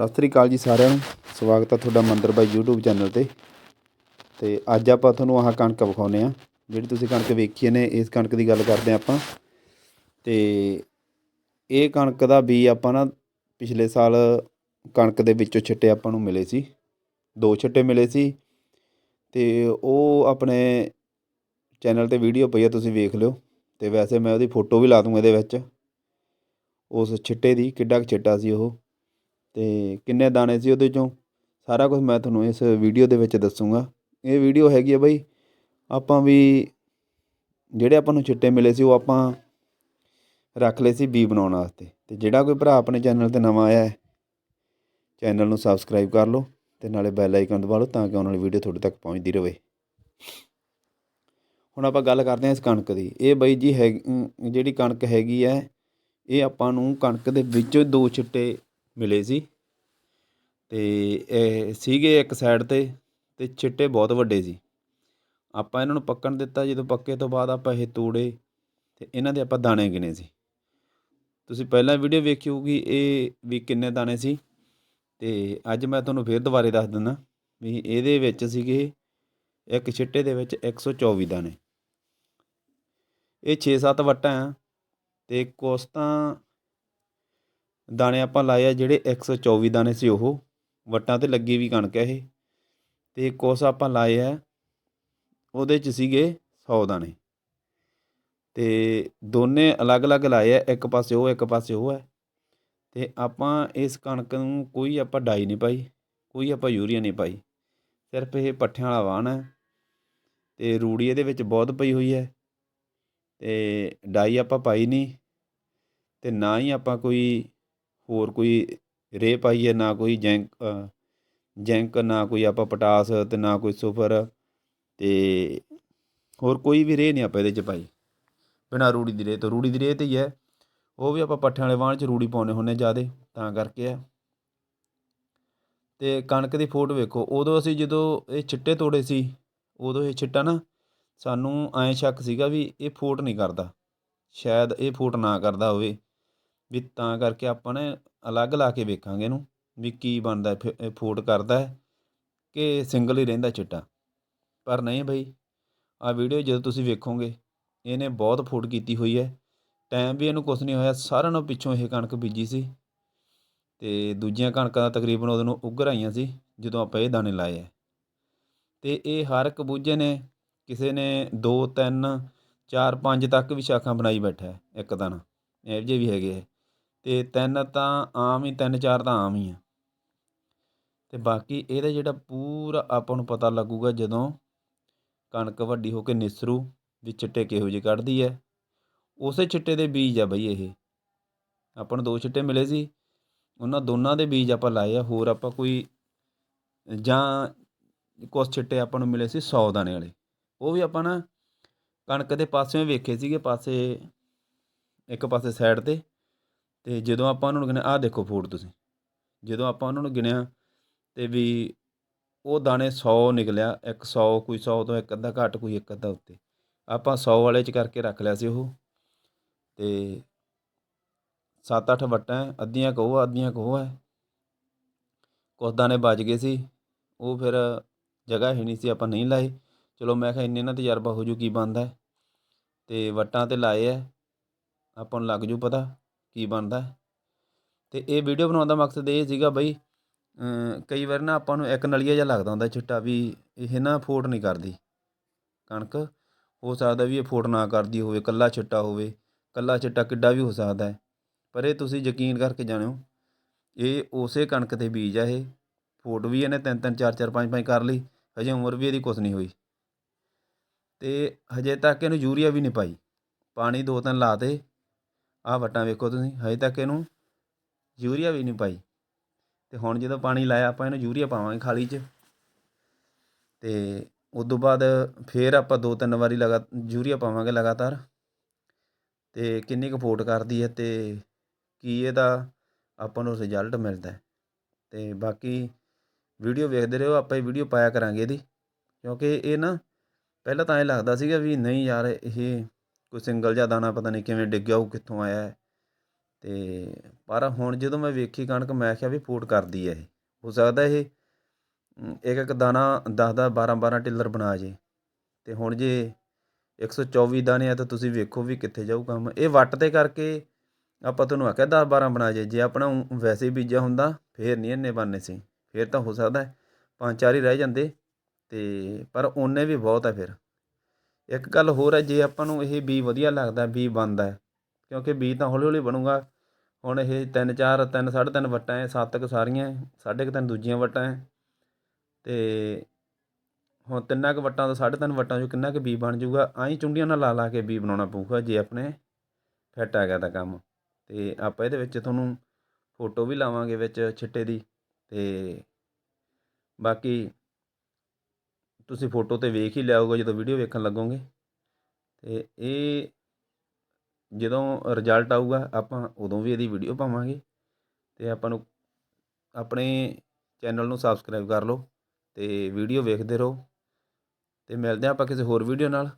ਸਤਿ ਸ੍ਰੀ ਅਕਾਲ ਜੀ ਸਾਰਿਆਂ ਨੂੰ। ਸਵਾਗਤ ਹੈ ਤੁਹਾਡਾ ਮੰਦਰ ਬਾਈ YouTube ਚੈਨਲ ਤੇ। ਤੇ ਅੱਜ ਆਪਾਂ ਤੁਹਾਨੂੰ ਆਹ ਕਣਕ ਵਿਖਾਉਨੇ ਆ ਜਿਹੜੀ ਤੁਸੀਂ ਕਣਕ ਵੇਖੀ ਨੇ, ਇਸ ਕਣਕ ਦੀ ਗੱਲ ਕਰਦੇ ਆ ਆਪਾਂ। ਤੇ ਇਹ ਕਣਕ ਦਾ ਬੀ ਆਪਾਂ ਨਾ ਪਿਛਲੇ ਸਾਲ ਕਣਕ ਦੇ ਵਿੱਚੋਂ ਛਿੱਟੇ ਆਪਾਂ ਨੂੰ ਮਿਲੇ ਸੀ। ਦੋ ਛਿੱਟੇ ਮਿਲੇ ਸੀ। ਤੇ ਉਹ ਆਪਣੇ ਚੈਨਲ ਤੇ ਵੀਡੀਓ ਪਈ ਆ, ਤੁਸੀਂ ਵੇਖ ਲਿਓ। ਤੇ ਵੈਸੇ ਮੈਂ ਉਹਦੀ ਫੋਟੋ ਵੀ ਲਾ ਦੂੰਗਾ ਇਹਦੇ ਵਿੱਚ। ਉਸ ਛਿੱਟੇ ਦੀ, ਕਿੱਡਾ ਕੁ ਛਿੱਟਾ ਸੀ ਉਹ। ਅਤੇ ਕਿੰਨੇ ਦਾਣੇ ਸੀ ਉਹਦੇ ਚੋਂ? ਸਾਰਾ ਕੁਝ ਮੈਂ ਤੁਹਾਨੂੰ ਇਸ ਵੀਡੀਓ ਦੇ ਵਿੱਚ ਦੱਸੂੰਗਾ। ਇਹ ਵੀਡੀਓ ਹੈਗੀ ਆ ਬਈ, ਆਪਾਂ ਵੀ ਜਿਹੜੇ ਆਪਾਂ ਨੂੰ ਛਿੱਟੇ ਮਿਲੇ ਸੀ ਉਹ ਆਪਾਂ ਰੱਖ ਲਏ ਸੀ ਬੀ ਬਣਾਉਣ ਵਾਸਤੇ। ਤੇ ਜਿਹੜਾ ਕੋਈ ਭਰਾ ਆਪਣੇ ਚੈਨਲ ਤੇ ਨਵਾਂ ਆਇਆ ਹੈ, ਚੈਨਲ ਨੂੰ ਸਬਸਕ੍ਰਾਈਬ ਕਰ ਲਓ ਤੇ ਨਾਲੇ ਬੈਲ ਆਈਕਨ ਦਬਾ ਲਓ ਤਾਂ ਕਿ ਆਉਣ ਵਾਲੀ ਵੀਡੀਓ ਤੁਹਾਡੇ ਤੱਕ ਪਹੁੰਚਦੀ ਰਹੇ ਹੁਣ ਆਪਾਂ ਗੱਲ ਕਰਦੇ ਹਾਂ ਇਸ ਕਣਕ ਦੀ। ਇਹ ਬਈ ਜੀ ਹੈ ਜਿਹੜੀ ਕਣਕ ਹੈਗੀ ਹੈ, ਇਹ ਆਪਾਂ ਨੂੰ ਕਣਕ ਦੇ ਵਿੱਚੋਂ ਦੋ ਛਿੱਟੇ ਮਿਲੇ ਸੀ। ਅਤੇ ਇਹ ਸੀਗੇ ਇੱਕ ਸਾਈਡ ਤੇ ਅਤੇ ਛਿੱਟੇ ਬਹੁਤ ਵੱਡੇ ਸੀ। ਆਪਾਂ ਇਹਨਾਂ ਨੂੰ ਪੱਕਣ ਦਿੱਤਾ। ਜਦੋਂ ਪੱਕੇ ਤੋਂ ਬਾਅਦ ਆਪਾਂ ਇਹ ਤੋੜੇ ਅਤੇ ਇਹਨਾਂ ਦੇ ਆਪਾਂ ਦਾਣੇ ਗਿਣੇ ਸੀ। ਤੁਸੀਂ ਪਹਿਲਾਂ ਵੀਡੀਓ ਵੇਖੀ ਹੋਊਗੀ ਇਹ ਵੀ ਕਿੰਨੇ ਦਾਣੇ ਸੀ। ਅਤੇ ਅੱਜ ਮੈਂ ਤੁਹਾਨੂੰ ਫੇਰ ਦੁਬਾਰੇ ਦੱਸ ਦਿੰਦਾ ਵੀ ਇਹਦੇ ਵਿੱਚ ਸੀਗੇ ਇੱਕ ਛਿੱਟੇ ਦੇ ਵਿੱਚ 124 ਦਾਣੇ। ਇਹ 6-7 ਵੱਟਾਂ ਆ ਤੇ ਕੁਛ ਤਾਂ ਦਾਣੇ ਆਪਾਂ ਲਾਏ ਆ ਜਿਹੜੇ 124 ਦਾਣੇ ਸੀ ਉਹ, ਵੱਟਾਂ ਤੇ ਲੱਗੀ ਵੀ ਕਣਕ ਹੈ ਇਹ। ਤੇ ਕੁਛ ਆਪਾਂ ਲਾਏ ਆ, ਉਹਦੇ ਚ ਸੀਗੇ 100 ਦਾਣੇ। ਤੇ ਦੋਨੇ ਅਲੱਗ-ਅਲੱਗ ਲਾਏ ਆ, ਇੱਕ ਪਾਸੇ ਉਹ, ਇੱਕ ਪਾਸੇ ਉਹ ਹੈ ਤੇ ਆਪਾਂ ਇਸ ਕਣਕ ਨੂੰ ਕੋਈ ਆਪਾਂ ਡਾਈ ਨਹੀਂ ਪਾਈ, ਕੋਈ ਆਪਾਂ ਯੂਰੀਆ ਨਹੀਂ ਪਾਈ। ਸਿਰਫ ਇਹ ਪੱਠਿਆਂ ਵਾਲਾ ਵਾਹਣ ਹੈ ਤੇ ਰੂੜੀ ਇਹਦੇ ਵਿੱਚ ਬਹੁਤ ਪਈ ਹੋਈ ਹੈ ਤੇ ਡਾਈ ਆਪਾਂ ਪਾਈ ਨਹੀਂ। ਤੇ ਨਾ ਹੀ ਆਪਾਂ ਕੋਈ ਹੋਰ ਕੋਈ ਰੇਹ ਪਾਈ ਹੈ, ਨਾ ਕੋਈ ਜੈਂਕ ਜੈਂਕ, ਨਾ ਕੋਈ ਆਪਾਂ ਪਟਾਸ ਤੇ ਨਾ ਕੋਈ ਸੁਫਰ ਤੇ ਹੋਰ ਕੋਈ ਵੀ ਰੇਹ ਨਹੀਂ ਆਪਾਂ ਇਹਦੇ ਚ ਪਾਈ। ਬਿਨਾਂ ਰੂੜੀ ਦੀ ਰੇਹ ਤੋਂ। ਰੂੜੀ ਦੀ ਰੇਹ ਤੇ ਹੀ ਹੈ। ਉਹ ਵੀ ਆਪਾਂ ਪੱਠਿਆਂ ਵਾਲੇ ਵਾਹਣ ਚ ਰੂੜੀ ਪਾਉਨੇ ਹੁੰਨੇ ਜਿਆਦੇ, ਤਾਂ ਕਰਕੇ ਆ ਤੇ ਕਣਕ ਦੀ ਫੋਟ ਵੇਖੋ, ਉਦੋਂ ਅਸੀਂ ਜਦੋਂ ਇਹ ਛਿੱਟੇ ਤੋੜੇ ਸੀ, ਉਦੋਂ ਇਹ ਛਿੱਟਾ ਨਾ ਸਾਨੂੰ ਐਂ ਸ਼ੱਕ ਸੀਗਾ ਵੀ ਇਹ ਫੋਟ ਨਹੀਂ ਕਰਦਾ। ਸ਼ਾਇਦ ਇਹ ਫੋਟ ਨਾ ਕਰਦਾ ਹੋਵੇ। ਵੀ ਤਾਂ ਕਰਕੇ ਆਪਾਂ ਨੇ ਅਲੱਗ ਲਾ ਕੇ ਵੇਖਾਂਗੇ ਇਹਨੂੰ ਵੀ ਕੀ ਬਣਦਾ ਇਹ ਫੋਟ ਕਰਦਾ ਕਿ ਸਿੰਗਲ ਹੀ ਰਹਿੰਦਾ ਚਿੱਟਾ। ਪਰ ਨਹੀਂ ਬਈ ਆ ਵੀਡੀਓ ਜਦੋਂ ਤੁਸੀਂ ਵੇਖੋਗੇ, ਇਹਨੇ ਬਹੁਤ ਫੋਟ ਕੀਤੀ ਹੋਈ ਹੈ। ਟਾਈਮ ਵੀ ਇਹਨੂੰ ਕੁਝ ਨਹੀਂ ਹੋਇਆ, ਸਾਰਿਆਂ ਨੂੰ ਪਿੱਛੋਂ ਇਹ ਕਣਕ ਬੀਜੀ ਸੀ। ਤੇ ਦੂਜੀਆਂ ਕਣਕਾਂ ਦਾ ਤਕਰੀਬਨ ਉਹਦੇ ਨੂੰ ਉੱਗਰ ਆਈਆਂ ਸੀ, ਜਦੋਂ ਆਪਾਂ ਇਹ ਦਾਣੇ ਲਾਏ ਆ ਤੇ ਇਹ ਹਰ ਇੱਕ ਬੂਝੇ ਨੇ, ਕਿਸੇ ਨੇ 2 3 4 5 ਤੱਕ ਵੀ ਸ਼ਾਖਾਂ ਬਣਾਈ ਬੈਠਾ ਇੱਕ ਦਾਣਾ। ਇਹੋ ਜਿਹੇ ਵੀ ਹੈਗੇ ਅਤੇ ਤਿੰਨ ਤਾਂ ਆਮ ਹੀ, ਤਿੰਨ ਚਾਰ ਤਾਂ ਆਮ ਹੀ ਆ। ਅਤੇ ਬਾਕੀ ਇਹਦਾ ਜਿਹੜਾ ਪੂਰਾ ਆਪਾਂ ਨੂੰ ਪਤਾ ਲੱਗੂਗਾ ਜਦੋਂ ਕਣਕ ਵੱਡੀ ਹੋ ਕੇ ਨਿਸਰੂ, ਵੀ ਚਿੱਟੇ ਕਿਹੋ ਜਿਹੇ ਕੱਢਦੀ ਹੈ। ਉਸੇ ਚਿੱਟੇ ਦੇ ਬੀਜ ਆ ਬਈ ਇਹ। ਆਪਾਂ ਨੂੰ ਦੋ ਚਿੱਟੇ ਮਿਲੇ ਸੀ, ਉਹਨਾਂ ਦੋਨਾਂ ਦੇ ਬੀਜ ਆਪਾਂ ਲਾਏ ਆ। ਹੋਰ ਆਪਾਂ ਕੋਈ ਜਾਂ ਕੁਛ ਚਿੱਟੇ ਆਪਾਂ ਨੂੰ ਮਿਲੇ ਸੀ 100 ਦਾਣੇ ਵਾਲੇ। ਉਹ ਵੀ ਆਪਾਂ ਨਾ ਕਣਕ ਦੇ ਪਾਸਿਓਂ ਵੇਖੇ ਸੀਗੇ, ਪਾਸੇ ਇੱਕ ਪਾਸੇ ਸਾਈਡ ਤੇ। ਅਤੇ ਜਦੋਂ ਆਪਾਂ ਉਹਨਾਂ ਨੂੰ ਗਿਣਿਆ, ਆਹ ਦੇਖੋ ਫੂਡ ਤੁਸੀਂ। ਜਦੋਂ ਆਪਾਂ ਉਹਨਾਂ ਨੂੰ ਗਿਣਿਆ ਤੇ ਵੀ ਉਹ ਦਾਣੇ ਸੌ ਨਿਕਲਿਆ, ਇੱਕ ਸੌ ਕੋਈ ਸੌ ਤੋਂ ਇੱਕ ਅੱਧਾ ਘੱਟ, ਕੋਈ ਇੱਕ ਅੱਧਾ ਉੱਤੇ। ਆਪਾਂ ਸੌ ਵਾਲੇ ਚ ਕਰਕੇ ਰੱਖ ਲਿਆ ਸੀ ਉਹ। ਅਤੇ ਸੱਤ ਅੱਠ ਵੱਟਾਂ ਅੱਧੀਆਂ ਕਹੋ ਅੱਧੀਆਂ ਕਹੋ ਹੈ ਕੁਛ ਦਾਣੇ ਬਚ ਗਏ ਸੀ। ਉਹ ਫਿਰ ਜਗ੍ਹਾ ਹੀ ਨਹੀਂ ਸੀ, ਆਪਾਂ ਨਹੀਂ ਲਾਏ। ਚਲੋ ਮੈਂ ਕਿਹਾ, ਇੰਨੇ ਨਾ ਤਜਰਬਾ ਹੋ ਜੂ, ਕੀ ਬਣਦਾ ਤੇ ਵੱਟਾਂ ਤੇ ਲਾਏ ਐ। ਆਪਾਂ ਨੂੰ ਲੱਗ ਜੂ ਪਤਾ। ਕੀ ਬਣਦਾ ਅਤੇ ਇਹ ਵੀਡੀਓ ਬਣਾਉਣ ਦਾ ਮਕਸਦ ਇਹ ਸੀਗਾ ਬਈ ਕਈ ਵਾਰ ਨਾ ਆਪਾਂ ਨੂੰ ਇੱਕ ਨਲੀਆ ਜਿਹਾ ਲੱਗਦਾ ਹੁੰਦਾ ਚਿੱਟਾ ਵੀ ਇਹ ਨਾ ਫੋਟ ਨਹੀਂ ਕਰਦੀ। ਕਣਕ, ਹੋ ਸਕਦਾ ਵੀ ਇਹ ਫੋਟ ਨਾ ਕਰਦੀ ਹੋਵੇ, ਕੱਲਾ ਚਿੱਟਾ ਹੋਵੇ, ਕੱਲਾ ਚਿੱਟਾ ਕਿੱਡਾ ਵੀ ਹੋ ਸਕਦਾ ਹੈ। ਪਰ ਇਹ ਤੁਸੀਂ ਯਕੀਨ ਕਰਕੇ ਜਾਣਿਓ, ਇਹ ਉਸੇ ਕਣਕ 'ਤੇ ਬੀਜ ਆ ਇਹ ਫੋਟ ਵੀ ਇਹਨੇ ਤਿੰਨ ਤਿੰਨ, ਚਾਰ ਚਾਰ, ਪੰਜ ਪੰਜ ਕਰ ਲਈ, ਹਜੇ ਉਮਰ ਵੀ ਇਹਦੀ ਕੁਛ ਨਹੀਂ ਹੋਈ। ਤੇ ਹਜੇ ਤੱਕ ਇਹਨੂੰ ਯੂਰੀਆ ਵੀ ਨਹੀਂ ਪਾਈ। ਪਾਣੀ ਦੋ ਤਿੰਨ ਲਾਤੇ ਆਹ ਵੱਟਾਂ ਵੇਖੋ ਤੁਸੀਂ, ਹਜੇ ਤੱਕ ਇਹਨੂੰ ਯੂਰੀਆ ਵੀ ਨਹੀਂ ਪਾਈ। ਤੇ ਹੁਣ ਜਦੋਂ ਪਾਣੀ ਲਾਇਆ, ਆਪਾਂ ਇਹਨੂੰ ਯੂਰੀਆ ਪਾਵਾਂਗੇ ਖਾਲੀ 'ਚ। ਤੇ ਉਸ ਤੋਂ ਬਾਅਦ ਫੇਰ ਆਪਾਂ ਦੋ ਤਿੰਨ ਵਾਰੀ ਲਗਾ, ਯੂਰੀਆ ਪਾਵਾਂਗੇ ਲਗਾਤਾਰ। ਤੇ ਕਿੰਨੀ ਕੁ ਫੋਟ ਕਰਦੀ ਹੈ ਤੇ ਕੀ ਇਹਦਾ ਆਪਾਂ ਨੂੰ ਰਿਜ਼ਲਟ ਮਿਲਦਾ ਤੇ ਬਾਕੀ ਵੀਡੀਓ ਵੇਖਦੇ ਰਹੋ, ਆਪਾਂ ਇਹ ਵੀਡੀਓ ਪਾਇਆ ਕਰਾਂਗੇ ਇਹਦੀ। ਕਿਉਂਕਿ ਇਹ ਨਾ, ਪਹਿਲਾਂ ਤਾਂ ਇਹ ਲੱਗਦਾ ਸੀਗਾ ਵੀ ਨਹੀਂ ਯਾਰ, ਇਹ ਕੋਈ ਸਿੰਗਲ ਜਿਹਾ ਦਾਣਾ ਪਤਾ ਨਹੀਂ ਕਿਵੇਂ ਡਿੱਗਿਆ ਉਹ ਕਿੱਥੋਂ ਆਇਆ ਹੈ। ਤੇ ਪਰ ਹੁਣ ਜਦੋਂ ਮੈਂ ਵੇਖੀ ਕਣਕ, ਮੈਂ ਕਿਹਾ ਵੀ ਫੂਟ ਕਰਦੀ ਹੈ ਇਹ। ਹੋ ਸਕਦਾ ਇਹ ਇੱਕ ਇੱਕ ਦਾਣਾ 10 10 12 12 ਟਿੱਲਰ ਬਣਾ ਜੇ। ਤੇ ਹੁਣ ਜੇ 124 ਦਾਣੇ ਆ ਤਾਂ ਤੁਸੀਂ ਵੇਖੋ ਵੀ ਕਿੱਥੇ ਜਾਊ ਕੰਮ। ਇਹ ਵੱਟ ਤੇ ਕਰਕੇ ਆਪਾਂ ਤੁਹਾਨੂੰ ਆਖਿਆ 10 12 ਬਣਾ ਜੇ। ਜੇ ਆਪਣਾ ਵੈਸੇ ਹੀ ਬੀਜਿਆ ਹੁੰਦਾ, ਫੇਰ ਨਹੀਂ ਇੰਨੇ ਬਣਨੇ ਸੀ। ਫੇਰ ਤਾਂ ਹੋ ਸਕਦਾ ਪੰਜ ਚਾਰ ਹੀ ਰਹਿ ਜਾਂਦੇ। ਤੇ, ਪਰ ਉਹਨੇ ਵੀ ਬਹੁਤ ਹੈ ਫਿਰ। ਇੱਕ ਗੱਲ ਹੋਰ ਹੈ, ਜੇ ਆਪਾਂ ਨੂੰ ਇਹ ਬੀ ਵਧੀਆ ਲੱਗਦਾ, ਬੀ ਬਣਦਾ ਕਿਉਂਕਿ ਬੀ ਤਾਂ ਹੌਲੀ ਹੌਲੀ ਬਣੂਗਾ। ਹੁਣ ਇਹ ਤਿੰਨ ਚਾਰ, ਤਿੰਨ ਸਾਢੇ ਤਿੰਨ ਵੱਟਾਂ ਹੈ, ਸੱਤ ਕੁ ਸਾਰੀਆਂ ਸਾਢੇ ਕੁ ਤਿੰਨ ਦੂਜੀਆਂ ਵੱਟਾਂ ਹੈ। ਤੇ ਹੁਣ ਤਿੰਨਾਂ ਕੁ ਵੱਟਾਂ ਤੋਂ ਸਾਢੇ ਤਿੰਨ ਵੱਟਾਂ ਚੋਂ ਕਿੰਨਾ ਕੁ ਬੀ ਬਣ ਜਾਊਗਾ ਆਹੀਂ ਚੁੰਡੀਆਂ ਨਾਲ ਲਾ ਲਾ ਕੇ ਬੀ ਬਣਾਉਣਾ ਪਊਗਾ, ਜੇ ਆਪਣੇ ਫਿੱਟ ਆ ਗਿਆ ਤਾਂ ਕੰਮ। ਤੇ ਆਪਾਂ ਇਹਦੇ ਵਿੱਚ ਤੁਹਾਨੂੰ ਫੋਟੋ ਵੀ ਲਾਵਾਂਗੇ ਵਿੱਚ ਛਿੱਟੇ ਦੀ, ਤੇ ਬਾਕੀ ਤੁਸੀਂ ਫੋਟੋ ਤੇ ਵੇਖ ਹੀ ਲਿਆਓਗੇ ਜਦੋਂ ਵੀਡੀਓ ਵੇਖਣ ਲੱਗੋਗੇ। ਤੇ ਇਹ ਜਦੋਂ ਰਿਜ਼ਲਟ ਆਊਗਾ, ਆਪਾਂ ਉਦੋਂ ਵੀ ਇਹਦੀ ਵੀਡੀਓ ਪਾਵਾਂਗੇ। ਤੇ ਆਪਾਂ ਨੂੰ ਆਪਣੇ ਚੈਨਲ ਨੂੰ ਸਬਸਕ੍ਰਾਈਬ ਕਰ ਲਓ ਤੇ ਵੀਡੀਓ ਵੇਖਦੇ ਰਹੋ। ਤੇ ਮਿਲਦੇ ਹਾਂ ਆਪਾਂ ਕਿਸੇ ਹੋਰ ਵੀਡੀਓ ਨਾਲ।